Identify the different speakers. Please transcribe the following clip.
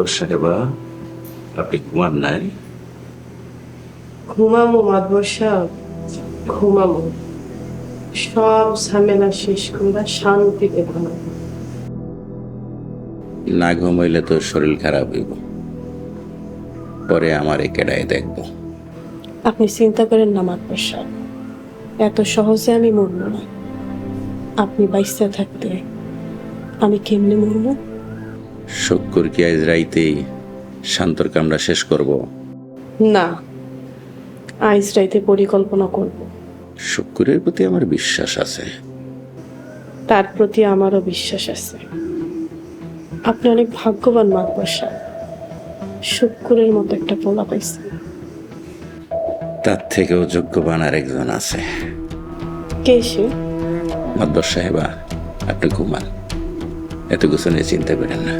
Speaker 1: মাতবর সাহেবা আপনি ঘুমান নাই?
Speaker 2: ঘুমামো মাদবর সাহেব ঘুমামো। সব ঝামেলা শেষ করে শান্তিতে ঘুমাবো।
Speaker 1: না ঘুমাইলে তো শরীর খারাপ হইব। পরে আমার কেডায় দেখব?
Speaker 2: আপনি চিন্তা করেন না মাদবর সাহেব এত সহজে আমি মরবো না। আপনি বাইসা থাকতে আমি কেমনে মরবো?
Speaker 1: শুক্র কি আজ রাইতেই শান্তর কামরা শেষ করব?
Speaker 2: না আইস রাইতে পরিকল্পনা করব।
Speaker 1: শুক্রের প্রতি আমার বিশ্বাস আছে।
Speaker 2: তার প্রতি আমারও বিশ্বাস আছে। আপনি অনেক ভাগ্যবান মাতবর সাহেব শুক্রের মতো একটা পোলা পাইছেন।
Speaker 1: তার থেকেও যোগ্যবান আর একজন আছে।
Speaker 2: কে সে?
Speaker 1: মাতবর সাহেবা আপনি ঘুমান। এত কিছু চিন্তা করেন না।